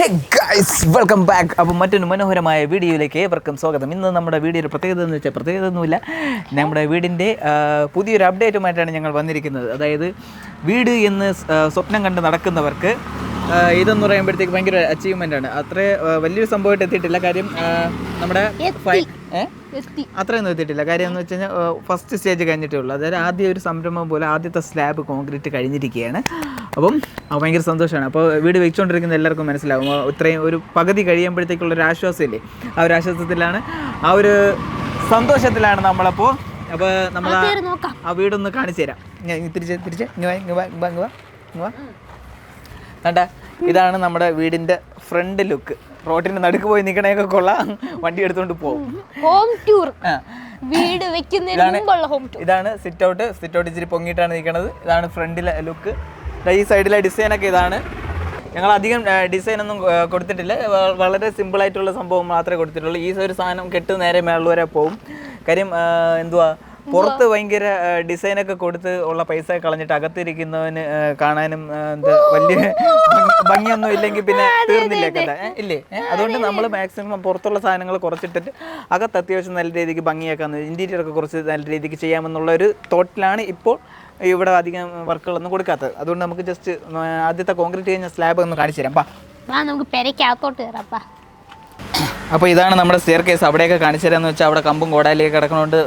Hey guys welcome back അപ്പോൾ മറ്റൊരു മനോഹരമായ വീഡിയോയിലേക്ക് ഏവർക്കും സ്വാഗതം. ഇന്ന് നമ്മുടെ വീഡിയോയുടെ പ്രത്യേകത എന്ന് വെച്ചാൽ പ്രത്യേകത ഒന്നുമില്ല. നമ്മുടെ വീടിന്റെ പുതിയൊരു അപ്ഡേറ്റുമായിട്ടാണ് ഞങ്ങൾ വന്നിരിക്കുന്നത്. അതായത് വീട് എന്ന് സ്വപ്നം കണ്ട് നടക്കുന്നവർക്ക് ഇതെന്ന് പറയുമ്പോഴത്തേക്ക് ഭയങ്കര അച്ചീവ്മെന്റ് ആണ്. അത്ര വലിയൊരു സംഭവമായിട്ട് എത്തിയിട്ടില്ല. കാര്യം നമ്മുടെ അത്രയൊന്നും എത്തിയിട്ടില്ല. കാര്യം എന്ന് വെച്ച് കഴിഞ്ഞാൽ ഫസ്റ്റ് സ്റ്റേജ് കഴിഞ്ഞിട്ടേ ഉള്ളൂ. അതായത് ആദ്യം ഒരു സംരംഭം പോലെ ആദ്യത്തെ സ്ലാബ് കോൺക്രീറ്റ് കഴിഞ്ഞിരിക്കുകയാണ്. അപ്പം ആ, ഭയങ്കര സന്തോഷമാണ്. അപ്പോൾ വീട് വെച്ചുകൊണ്ടിരിക്കുന്ന എല്ലാവർക്കും മനസ്സിലാവും. ഇത്രയും ഒരു പകുതി കഴിയുമ്പോഴത്തേക്കുള്ള ഒരു ആശ്വാസമില്ലേ? ആ ഒരു ആശ്വാസത്തിലാണ്. ആ ഒരു സന്തോഷത്തിലാണ് നമ്മളപ്പോൾ അപ്പോൾ നമ്മൾ ആ- വീടൊന്ന് കാണിച്ചു തരാം. തിരിച്ച് തിരിച്ച്. കണ്ട ഇതാണ് നമ്മുടെ വീടിന്റെ ഫ്രണ്ട് ലുക്ക്. റോട്ടിന്റെ നടുക്ക് പോയി നിൽക്കണേക്കെ കൊള്ളാം. വണ്ടി എടുത്തുകൊണ്ട് പോകും ഹോം ടൂർ. വീട് വെക്കുന്നതിന് മുമ്പുള്ള ഹോം ടൂർ. ഇതാണ് സിറ്റ് ഔട്ട്. സിറ്റ് ഔട്ട് ഇച്ചിരി പൊങ്ങിയിട്ടാണ് നിൽക്കുന്നത് ഇതാണ് ഫ്രണ്ടിലെ ലുക്ക്. ഈ സൈഡിലെ ഡിസൈനൊക്കെ ഇതാണ്. ഞങ്ങൾ അധികം ഡിസൈൻ ഒന്നും കൊടുത്തിട്ടില്ല. വളരെ സിമ്പിൾ ആയിട്ടുള്ള സംഭവം മാത്രമേ കൊടുത്തിട്ടുള്ളൂ. ഈ ഒരു സാധനം കെട്ട് നേരെ മേളിൽ വരെ പോകും കാര്യം എന്തുവാ പുറത്ത് ഭയങ്കര ഡിസൈനൊക്കെ കൊടുത്ത് ഉള്ള പൈസ കളഞ്ഞിട്ട് അകത്തിരിക്കുന്നവന് കാണാനും എന്താ വലിയ ഭംഗി- ഭംഗിയൊന്നും ഇല്ലെങ്കിൽ പിന്നെ തീർന്നില്ലേ കഥ ഇല്ലേ? അതുകൊണ്ട് നമ്മൾ മാക്സിമം പുറത്തുള്ള സാധനങ്ങൾ കുറച്ചിട്ടിട്ട് അകത്ത് അത്യാവശ്യം നല്ല രീതിക്ക് ഭംഗിയാക്കാന്ന്. ഇന്റീരിയർ ഒക്കെ കുറച്ച് നല്ല രീതിക്ക് ചെയ്യാമെന്നുള്ള ഒരു തോട്ടിലാണ് ഇപ്പോൾ ഇവിടെ അധികം വർക്കുകളൊന്നും കൊടുക്കാത്തത്. അതുകൊണ്ട് നമുക്ക് ജസ്റ്റ് ആദ്യത്തെ കോൺക്രീറ്റ് കഴിഞ്ഞ സ്ലാബ് ഒന്ന് കാണിച്ചു തരാം പാ നമുക്ക് പെരയ്ക്കകത്തോട്ട് കയറാപ്പാ അപ്പോൾ ഇതാണ് നമ്മുടെ സ്റ്റെയർ കേസ് അവിടെയൊക്കെ കാണിച്ചു തരാമെന്ന് വെച്ചാൽ അവിടെ കമ്പും കോടാലിയൊക്കെ കിടക്കണോണ്ട്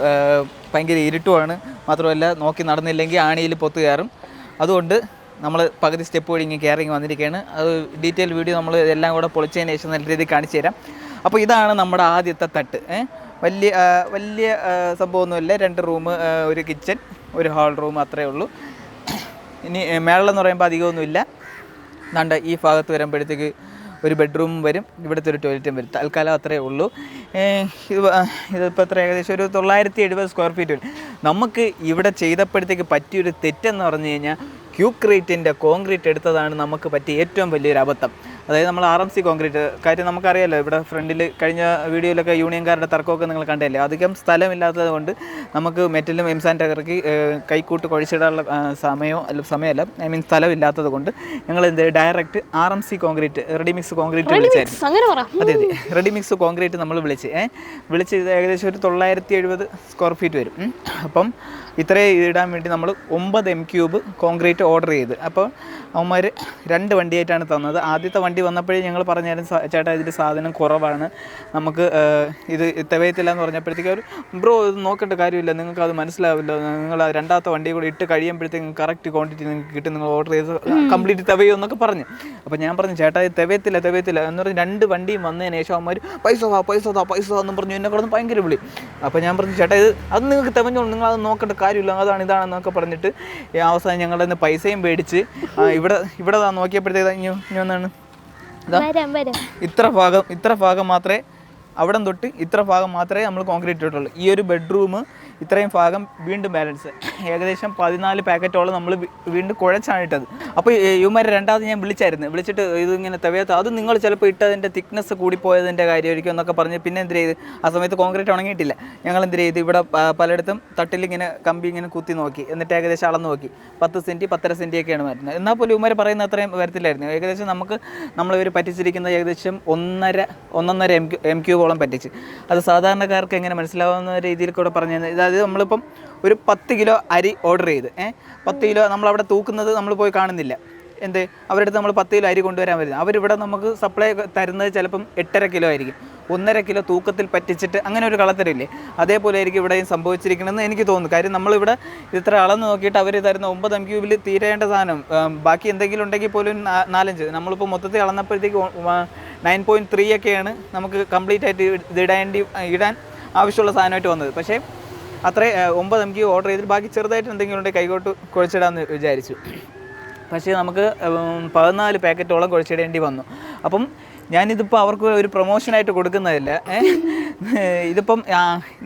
ഭയങ്കര ഇരുട്ടുമാണ് മാത്രമല്ല നോക്കി നടന്നില്ലെങ്കിൽ ആണിയിൽ പൊത്ത് കയറും. അതുകൊണ്ട് നമ്മൾ പകുതി സ്റ്റെപ്പ് വഴി ഇങ്ങനെ കയറി വന്നിരിക്കുകയാണ് അത് ഡീറ്റെയിൽ വീഡിയോ നമ്മൾ എല്ലാം കൂടെ പൊളിച്ചതിന് ശേഷം നല്ല രീതിയിൽ കാണിച്ചു തരാം. അപ്പോൾ ഇതാണ് നമ്മുടെ ആദ്യത്തെ തട്ട് വലിയ വലിയ സംഭവമൊന്നുമില്ല. രണ്ട് റൂം ഒരു കിച്ചൺ ഒരു ഹാൾ റൂം അത്രേ ഉള്ളൂ. ഇനി മേളെന്ന് പറയുമ്പോൾ അധികമൊന്നുമില്ല. ദാണ്ട ഈ ഭാഗത്ത് വരുമ്പോഴത്തേക്ക് ഒരു ബെഡ്റൂം വരും. ഇവിടുത്തെ ഒരു ടോയ്ലറ്റും വരും. തൽക്കാലം അത്രേ ഉള്ളൂ. ഇത് ഇതിപ്പോൾ എത്ര ഏകദേശം? ഒരു തൊള്ളായിരത്തി എഴുപത് സ്ക്വയർ ഫീറ്റ് വരും നമുക്ക് ഇവിടെ ചെയ്തപ്പോഴത്തേക്ക് പറ്റിയൊരു തെറ്റെന്ന് പറഞ്ഞു കഴിഞ്ഞാൽ ക്യൂക്രീറ്റിന്റെ കോൺക്രീറ്റ് എടുത്തതാണ് നമുക്ക് പറ്റിയ ഏറ്റവും വലിയൊരു അബദ്ധം. അതായത് നമ്മൾ ആർ എം സി കോൺക്രീറ്റ് കാര്യം നമുക്കറിയാലോ ഇവിടെ ഫ്രണ്ടിൽ കഴിഞ്ഞ വീഡിയോയിലൊക്കെ യൂണിയൻകാരുടെ തർക്കമൊക്കെ നിങ്ങൾ കണ്ടല്ലേ അധികം സ്ഥലമില്ലാത്തത് കൊണ്ട് നമുക്ക് മെറ്റലും എംസാന്റെ ഇറക്കി കൈക്കൂട്ട് കുഴിച്ചിടാനുള്ള സമയമോ അല്ല സമയമല്ല ഐ മീൻ സ്ഥലമില്ലാത്തത് കൊണ്ട് ഞങ്ങൾ എന്ത് direct R M C concrete ready mix concrete വിളിച്ചായിരുന്നു. അതെ അതെ. റെഡിമിക്സ് കോൺക്രീറ്റ് നമ്മൾ വിളിച്ച് ഏഹ് വിളിച്ച് ഏകദേശം ഒരു തൊള്ളായിരത്തി എഴുപത് സ്ക്വയർ ഫീറ്റ് വരും അപ്പം ഇത്രയും ഇടാൻ വേണ്ടി നമ്മൾ ഒമ്പത് എം ക്യൂബ് കോൺക്രീറ്റ് ഓർഡർ ചെയ്ത്. അപ്പോൾ അവന്മാർ രണ്ട് വണ്ടിയായിട്ടാണ് തന്നത്. ആദ്യത്തെ വണ്ടി വന്നപ്പോഴേ ഞങ്ങൾ പറഞ്ഞായിരുന്നു ചേട്ടാ ഇതിൽ സാധനം കുറവാണ്. നമുക്ക് ഇത് തികയത്തില്ല എന്ന് പറഞ്ഞപ്പോഴത്തേക്കും അവർ ബ്രോ ഇത് നോക്കേണ്ട കാര്യമില്ല നിങ്ങൾക്ക് അത് മനസ്സിലാവില്ല. നിങ്ങൾ രണ്ടാമത്തെ വണ്ടി കൂടി ഇട്ട് കഴിയുമ്പോഴത്തേക്കും കറക്റ്റ് ക്വാണ്ടിറ്റി നിങ്ങൾക്ക് കിട്ടും നിങ്ങൾ ഓർഡർ ചെയ്ത് കംപ്ലീറ്റ് തികയോ എന്നൊക്കെ പറഞ്ഞു. അപ്പോൾ ഞാൻ പറഞ്ഞു ചേട്ടാ ഇത് തികയത്തില്ല തികയത്തില്ല. എന്ന് പറഞ്ഞ് രണ്ട് വണ്ടിയും വന്നതിന് ശേഷം അവന്മാർ പൈസ താ പൈസ താ പൈസ എന്ന് പറഞ്ഞു എന്നെ കിടന്ന് ഭയങ്കര വിളി. അപ്പോൾ ഞാൻ പറഞ്ഞു ചേട്ടാ ഇത് അത് നിങ്ങൾക്ക് തികഞ്ഞോളൂ നിങ്ങൾ അത് നോക്കേണ്ട കാര്യമില്ല അതാണ് ഇതാണെന്നൊക്കെ പറഞ്ഞിട്ട് അവസാനം ഞങ്ങളുടെ പൈസയും മേടിച്ച് ഇവിടെ ഇവിടെ നോക്കിയപ്പോഴത്തേക്ക് ഇനി ഒന്നാണ് ഇത്ര ഭാഗം ഇത്ര ഭാഗം മാത്രമേ അവിടെ തൊട്ട് ഇത്ര ഭാഗം മാത്രമേ നമ്മൾ കോൺക്രീറ്റ് ഇട്ടുള്ളൂ ഈ ഒരു ബെഡ്റൂം ഇത്രയും ഭാഗം വീണ്ടും ബാലൻസ്. ഏകദേശം പതിനാല് പാക്കറ്റോളം നമ്മൾ വീണ്ടും കുഴച്ചാണ് ഇട്ടത് അപ്പോൾ ഇവന്മാരെ രണ്ടാമത് ഞാൻ വിളിച്ചായിരുന്നു. വിളിച്ചിട്ട് ഇതിങ്ങനെ തവയത്ത് അത് നിങ്ങൾ ചിലപ്പോൾ ഇട്ടതിന്റെ തിക്നെസ് കൂടിപ്പോയതിന്റെ കാര്യമായിരിക്കും എന്നൊക്കെ പറഞ്ഞ് പിന്നെ എന്ത് ചെയ്ത്? ആ സമയത്ത് കോൺക്രീറ്റ് ഉണങ്ങിയിട്ടില്ല. ഞങ്ങൾ എന്ത് ചെയ്ത്? ഇവിടെ പലയിടത്തും തട്ടിലിങ്ങനെ കമ്പി ഇങ്ങനെ കുത്തി നോക്കി. എന്നിട്ട് ഏകദേശം അളന്ന് നോക്കി. പത്ത് സെന്റി പത്തര സെന്റിയൊക്കെയാണ് വരുന്നത്. എന്നാൽ പോലും ഇവന്മാർ പറയുന്ന അത്രയും വരത്തില്ലായിരുന്നു. ഏകദേശം നമുക്ക് നമ്മളിവർ പറ്റിച്ചിരിക്കുന്നത് ഏകദേശം ഒന്നര ഒന്നൊന്നര എം ക്യൂ എം ക്യൂബോളം പറ്റിച്ച്. അത് സാധാരണക്കാർക്ക് എങ്ങനെ മനസ്സിലാവുന്ന രീതിയിൽ കൂടെ പറഞ്ഞു തന്നെ അതായത് നമ്മളിപ്പം ഒരു പത്ത് കിലോ അരി ഓർഡർ ചെയ്ത് ഏഹ് പത്ത് കിലോ നമ്മളവിടെ തൂക്കുന്നത് നമ്മൾ പോയി കാണുന്നില്ല. എന്ത്? അവരുടെ അടുത്ത് നമ്മൾ പത്ത് കിലോ അരി കൊണ്ടുവരാൻ വരുന്നത്. അവരിവിടെ നമുക്ക് സപ്ലൈ തരുന്നത് ചിലപ്പം എട്ടര കിലോ ആയിരിക്കും. ഒന്നര കിലോ തൂക്കത്തിൽ പറ്റിച്ചിട്ട് അങ്ങനെ ഒരു കളത്തരില്ലേ അതേപോലെ ആയിരിക്കും ഇവിടെയും സംഭവിച്ചിരിക്കണമെന്ന് എനിക്ക് തോന്നുന്നു. കാര്യം നമ്മളിവിടെ ഇത്ര അളന്ന് നോക്കിയിട്ട് അവർ തരുന്ന ഒമ്പത് എം ക്യൂബിൽ തീരേണ്ട സാധനം ബാക്കി എന്തെങ്കിലും ഉണ്ടെങ്കിൽ പോലും നാലഞ്ച്. നമ്മളിപ്പോൾ മൊത്തത്തിൽ അളന്നപ്പോഴത്തേക്ക് നയൻ പോയിന്റ് ത്രീ ഒക്കെയാണ് നമുക്ക് കംപ്ലീറ്റ് ആയിട്ട് ഇടേണ്ടി ഇടാൻ ആവശ്യമുള്ള സാധനമായിട്ട് വന്നത്. പക്ഷേ അത്രേ ഒമ്പത് എം ജി ഓർഡർ ചെയ്തിട്ട് ബാക്കി ചെറുതായിട്ട് എന്തെങ്കിലും ഉണ്ടെങ്കിൽ കൈകോട്ട് കുഴച്ചിടാമെന്ന് വിചാരിച്ചു പക്ഷേ നമുക്ക് പതിനാല് പാക്കറ്റോളം കുഴച്ചിടേണ്ടി വന്നു അപ്പം ഞാനിതിപ്പോൾ അവർക്ക് ഒരു പ്രൊമോഷനായിട്ട് കൊടുക്കുന്നതല്ല? ഇതിപ്പം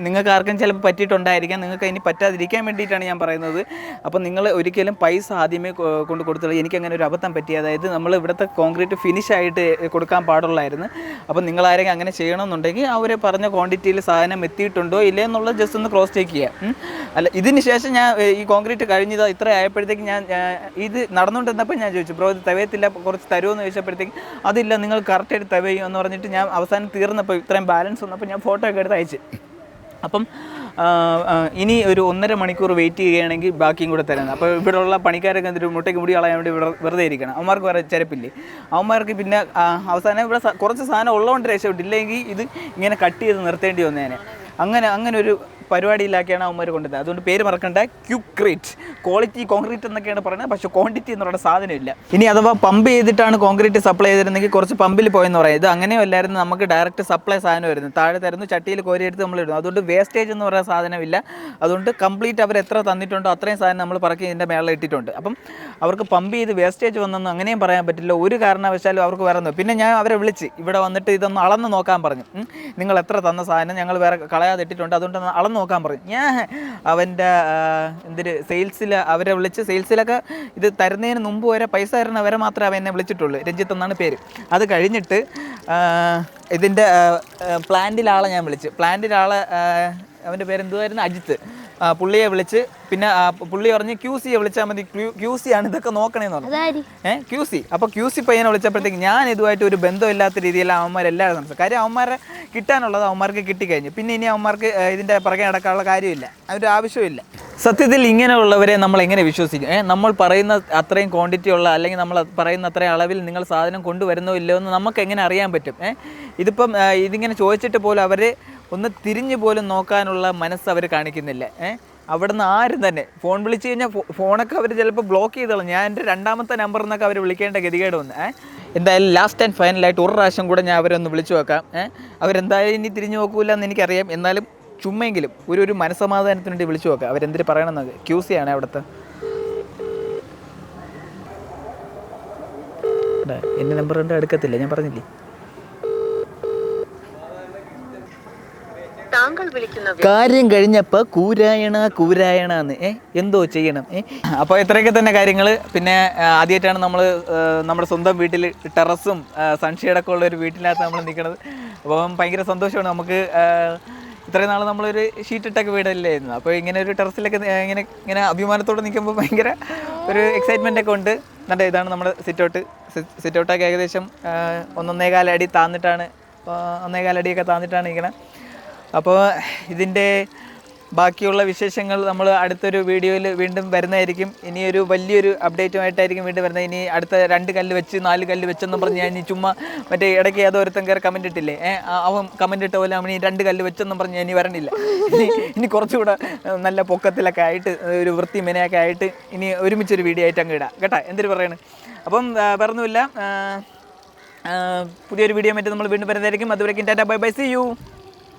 നിങ്ങൾക്ക് ആർക്കും ചിലപ്പോൾ പറ്റിയിട്ടുണ്ടായിരിക്കാം. നിങ്ങൾക്ക് ഇനി പറ്റാതിരിക്കാൻ വേണ്ടിയിട്ടാണ് ഞാൻ പറയുന്നത്. അപ്പം നിങ്ങൾ ഒരിക്കലും പൈസ ആദ്യമേ കൊണ്ട് കൊടുത്തുള്ളൂ എനിക്കങ്ങനെ ഒരു അബദ്ധം പറ്റി. അതായത് നമ്മൾ ഇവിടുത്തെ കോൺക്രീറ്റ് ഫിനിഷ് ആയിട്ട് കൊടുക്കാൻ പാടുള്ളായിരുന്നു. അപ്പം നിങ്ങൾ ആരെങ്കിലും അങ്ങനെ ചെയ്യണമെന്നുണ്ടെങ്കിൽ അവർ പറഞ്ഞ ക്വാണ്ടിറ്റിയിൽ സാധനം എത്തിയിട്ടുണ്ടോ ഇല്ലേ എന്നുള്ളത് ജസ്റ്റ് ഒന്ന് ക്രോസ് ചെക്ക് ചെയ്യാം. അല്ല ഇതിന് ശേഷം ഞാൻ ഈ കോൺക്രീറ്റ് കഴിഞ്ഞത് ഇത്ര ആയപ്പോഴത്തേക്ക് ഞാൻ ഇത് നടന്നുകൊണ്ടിരുന്നപ്പോൾ ഞാൻ ചോദിച്ചു ബ്രോ ഇത് തവയത്തില്ല കുറച്ച് തരുമെന്ന് ചോദിച്ചപ്പോഴത്തേക്ക് അതില്ല നിങ്ങൾ കറക്റ്റായിട്ട് തവയും എന്ന് പറഞ്ഞിട്ട് ഞാൻ അവസാനം തീർന്നപ്പോൾ ഇത്രയും ബാലൻസ് വന്നപ്പോൾ ഞാൻ ഫോട്ടോ ഒക്കെ എടുത്ത് അയച്ച്. അപ്പം ഇനി ഒരു ഒന്നര മണിക്കൂർ വെയിറ്റ് ചെയ്യുകയാണെങ്കിൽ ബാക്കിയും കൂടെ തരുന്നത് അപ്പോൾ ഇവിടെയുള്ള പണിക്കാരൊക്കെ എന്തൊരു മുട്ടയ്ക്ക് മുടി കളയാൻ വേണ്ടി ഇവിടെ വെറുതെ ഇരിക്കണം. അവന്മാർക്ക് വേറെ ചെരപ്പില്ലേ? അവന്മാർക്ക് പിന്നെ അവസാനം ഇവിടെ കുറച്ച് സാധനം ഉള്ളതുകൊണ്ട് രക്ഷപ്പെട്ടില്ലെങ്കിൽ ഇത് ഇങ്ങനെ കട്ട് ചെയ്ത് നിർത്തേണ്ടി വന്നേനെ. അങ്ങനെ അങ്ങനെ ഒരു പരിപാടിയിലാക്കിയാണ് അവന്മാർ കൊണ്ടുവരുന്നത് അതുകൊണ്ട് പേര് മറക്കണ്ട. ക്യുക്രീറ്റ് ക്വാളിറ്റി കോൺക്രീറ്റ് എന്നൊക്കെയാണ് പറയുന്നത്. പക്ഷേ ക്വാണ്ടിറ്റി എന്ന് പറയുന്ന സാധനമില്ല. ഇനി അഥവാ പമ്പ് ചെയ്തിട്ടാണ് കോൺക്രീറ്റ് സപ്ലൈ ചെയ്തിരുന്നെങ്കിൽ കുറച്ച് പമ്പിൽ പോയെന്ന് പറയാം. ഇത് അങ്ങനെയല്ലായിരുന്നു നമുക്ക് ഡയറക്റ്റ് സപ്ലൈ സാധനം വരുന്നത് താഴെ തരുന്നു ചട്ടിയിൽ കോരിയെടുത്ത് നമ്മൾ ഇടുന്നു. അതുകൊണ്ട് വേസ്റ്റേജ് എന്ന് പറയുന്ന സാധനമില്ല. അതുകൊണ്ട് കംപ്ലീറ്റ് അവർ എത്ര തന്നിട്ടുണ്ടോ അത്രയും സാധനം നമ്മൾ പറക്കി ഇതിന്റെ മേളിൽ ഇട്ടിട്ടുണ്ട്. അപ്പം അവർക്ക് പമ്പ് ചെയ്ത് വേസ്റ്റേജ് വന്നെന്ന് അങ്ങനെയും പറയാൻ പറ്റില്ല. ഒരു കാരണവശാലും അവർക്ക് വേറെ ഒന്നും. പിന്നെ ഞാൻ അവരെ വിളിച്ച്. ഇവിടെ വന്നിട്ട് ഇതൊന്ന് അളന്ന് നോക്കാൻ പറഞ്ഞു. നിങ്ങൾ എത്ര തന്ന സാധനം? ഞങ്ങൾ വേറെ കളയാതെ ഇട്ടിട്ടുണ്ട്. അതുകൊണ്ട് അളന്ന് നോക്കാൻ പറഞ്ഞു ഞാൻ അവന്റെ എന്തൊരു സെയിൽസിൽ അവരെ വിളിച്ച് സെയിൽസിലൊക്കെ ഇത് തരുന്നതിന് മുമ്പ് വരെ പൈസ തരുന്ന വരെ മാത്രമേ അവൻ എന്നെ വിളിച്ചിട്ടുള്ളൂ. രഞ്ജിത്ത് എന്നാണ് പേര്. അത് കഴിഞ്ഞിട്ട് ഇതിന്റെ പ്ലാന്റിലാളെ ഞാൻ വിളിച്ച്. പ്ലാന്റിലാളെ അവന്റെ പേരെന്തുമായിരുന്നു അജിത്ത്. പുള്ളിയെ വിളിച്ച് പിന്നെ പുള്ളി പറഞ്ഞ് ക്യൂ സിയെ വിളിച്ചാൽ മതി. ക്യൂ സി ആണ് ഇതൊക്കെ നോക്കണേന്ന് പറഞ്ഞു. ഏഹ് ക്യൂ സി അപ്പോൾ ക്യൂ സി പയ്യനെ വിളിച്ചപ്പോഴത്തേക്ക് ഞാൻ ഇതുമായിട്ട് ഒരു ബന്ധമില്ലാത്ത രീതിയിൽ അവന്മാരെല്ലാവരും സംസാരിച്ചു കാര്യം അവന്മാരെ കിട്ടാനുള്ളത് അവന്മാർക്ക് കിട്ടിക്കഴിഞ്ഞു. പിന്നെ ഇനി അവന്മാർക്ക് ഇതിന്റെ ഇതിന്റെ പുറകെ നടക്കാനുള്ള കാര്യമില്ല. അതിന്റെ ആവശ്യമില്ല സത്യത്തിൽ ഇങ്ങനെയുള്ളവരെ നമ്മൾ എങ്ങനെ വിശ്വസിക്കും? ഏഹ് നമ്മൾ പറയുന്ന അത്രയും ക്വാണ്ടിറ്റി ഉള്ള അല്ലെങ്കിൽ നമ്മൾ പറയുന്ന അത്രയും അളവിൽ നിങ്ങൾ സാധനം കൊണ്ടുവരുന്നോ ഇല്ലയോ എന്ന് നമുക്ക് എങ്ങനെ അറിയാൻ പറ്റും? ഏഹ് ഇതിപ്പം ഇതിങ്ങനെ ചോദിച്ചിട്ട് പോലും അവർ ഒന്ന് തിരിഞ്ഞു പോലും നോക്കാനുള്ള മനസ്സ് അവർ കാണിക്കുന്നില്ല. ഏഹ് അവിടുന്ന് ആരും തന്നെ. ഫോൺ വിളിച്ച് കഴിഞ്ഞാൽ ഫോണൊക്കെ അവർ ചിലപ്പോൾ ബ്ലോക്ക് ചെയ്തോളും. ഞാൻ എന്റെ രണ്ടാമത്തെ നമ്പർ എന്നൊക്കെ അവർ വിളിക്കേണ്ട ഗതികേട് വന്ന് ഏഹ് എന്തായാലും ലാസ്റ്റ് ആൻഡ് ഫൈനലായിട്ട് ഒരു പ്രാവശ്യം കൂടെ ഞാൻ അവരൊന്ന് വിളിച്ചു നോക്കാം. ഏഹ് അവരെന്തായാലും ഇനി തിരിഞ്ഞു നോക്കൂല എന്ന് എനിക്കറിയാം. എന്നാലും ചുമ്മെങ്കിലും ഒരു ഒരു മനസ്സമാധാനത്തിന് വേണ്ടി വിളിച്ചു നോക്കാം. അവരെന്തിന് പറയണമെന്നത് ക്യൂ സി ആണ് അവിടുത്തെ. എന്റെ നമ്പർ കണ്ട് എടുക്കത്തില്ല ഞാൻ പറഞ്ഞില്ലേ? കാര്യം കഴിഞ്ഞപ്പോൾ കൂരായണ കൂരായണ എന്ന്. ഏ എന്തോ ചെയ്യണം. ഏ അപ്പോൾ ഇത്രയൊക്കെ തന്നെ കാര്യങ്ങൾ പിന്നെ ആദ്യമായിട്ടാണ് നമ്മൾ നമ്മുടെ സ്വന്തം വീട്ടിൽ ടെറസും സൺഷെയ്ഡൊക്കെ ഉള്ള ഒരു വീട്ടിനകത്ത് നമ്മൾ നിൽക്കുന്നത് അപ്പം ഭയങ്കര സന്തോഷമാണ്. നമുക്ക് ഇത്രയും നാൾ നമ്മളൊരു ഷീറ്റ് ഇട്ടൊക്കെ വീടല്ലായിരുന്നു അപ്പോൾ ഇങ്ങനെ ഒരു ടെറസിലൊക്കെ ഇങ്ങനെ ഇങ്ങനെ അഭിമാനത്തോടെ നിൽക്കുമ്പോൾ ഭയങ്കര ഒരു എക്സൈറ്റ്മെന്റ് ഒക്കെ ഉണ്ട്. എന്നിട്ട് ഇതാണ് നമ്മുടെ സിറ്റൗട്ട്. സിറ്റൗട്ടൊക്കെ ഏകദേശം ഒന്നൊന്നേകാലടി താന്നിട്ടാണ് ഒന്നേകാലടിയൊക്കെ താന്നിട്ടാണ് ഇരിക്കണം അപ്പോൾ ഇതിന്റെ ബാക്കിയുള്ള വിശേഷങ്ങൾ നമ്മൾ അടുത്തൊരു വീഡിയോയിൽ വീണ്ടും വരുന്നതായിരിക്കും. ഇനിയൊരു വലിയൊരു അപ്ഡേറ്റുമായിട്ടായിരിക്കും വീണ്ടും വരുന്നത്. ഇനി അടുത്ത രണ്ട് കല്ല് വെച്ച് നാല് കല്ല് വെച്ചെന്നും പറഞ്ഞ് ഞാൻ ഇനി ചുമ്മാ മറ്റേ ഇടയ്ക്ക് ഏതോ ഒരുത്തൻ കയറി കമന്റ് ഇട്ടില്ലേ? അവൻ കമന്റ് ഇട്ട പോലെ അവൻ ഈ രണ്ട് കല്ല് വെച്ചെന്നും പറഞ്ഞ് ഇനി വരണില്ല. ഇനി ഇനി കുറച്ചുകൂടെ നല്ല പൊക്കത്തിലൊക്കെ ആയിട്ട് ഒരു വൃത്തി മെനയൊക്കെ ആയിട്ട് ഇനി ഒരുമിച്ചൊരു വീഡിയോ ആയിട്ട് അങ്ങ് ഇടാം. കേട്ടോ എന്തൊരു പറയണ്? അപ്പം പറഞ്ഞില്ല പുതിയൊരു വീഡിയോ മറ്റേ നമ്മൾ വീണ്ടും വരുന്നതായിരിക്കും. അതുവരേക്കും tata bye bye see you.